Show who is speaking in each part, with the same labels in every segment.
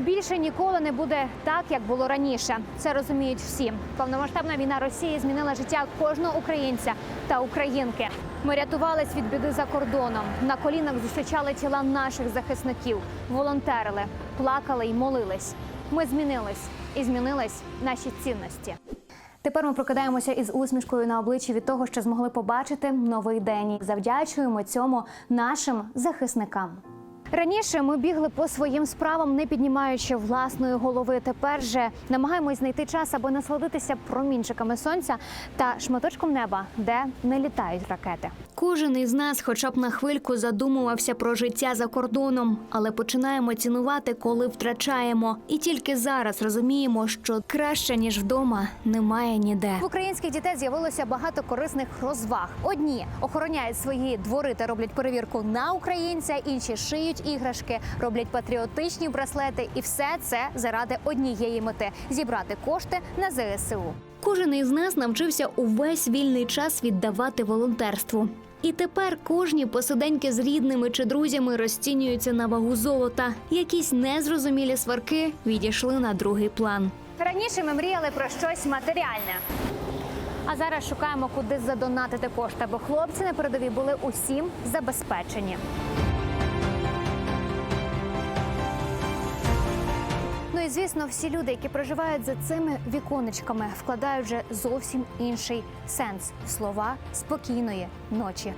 Speaker 1: Більше ніколи не буде так, як було раніше. Це розуміють всі. Повномасштабна війна Росії змінила життя кожного українця та українки. Ми рятувались від біди за кордоном. На колінах зустрічали тіла наших захисників, волонтерили, плакали й молились. Ми змінились і змінились наші цінності. Тепер ми прокидаємося із усмішкою на обличчі від того, що змогли побачити новий день. Завдячуємо цьому нашим захисникам. Раніше ми бігли по своїм справам, не піднімаючи власної голови. Тепер же намагаємось знайти час, аби насладитися промінчиками сонця та шматочком неба, де не літають ракети. Кожен із нас, хоча б на хвильку, задумувався про життя за кордоном, але починаємо цінувати, коли втрачаємо. І тільки зараз розуміємо, що краще ніж вдома немає ніде. В українських дітей з'явилося багато корисних розваг. Одні охороняють свої двори та роблять перевірку на українця, інші шиють іграшки, роблять патріотичні браслети, і все це заради однієї мети зібрати кошти на ЗСУ. Кожен із нас навчився увесь вільний час віддавати волонтерству. І тепер кожні посиденьки з рідними чи друзями розцінюються на вагу золота. Якісь незрозумілі сварки відійшли на другий план. Раніше ми мріяли про щось матеріальне. А зараз шукаємо, куди задонатити кошти, бо хлопці на передовій були усім забезпечені. Звісно, всі люди, які проживають за цими віконечками, вкладають вже зовсім інший сенс слова спокійної ночі.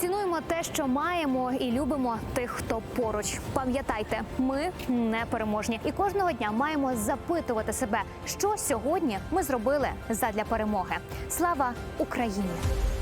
Speaker 1: Цінуємо те, що маємо, і любимо тих, хто поруч. Пам'ятайте, ми не переможні, і кожного дня маємо запитувати себе, що сьогодні ми зробили задля перемоги. Слава Україні!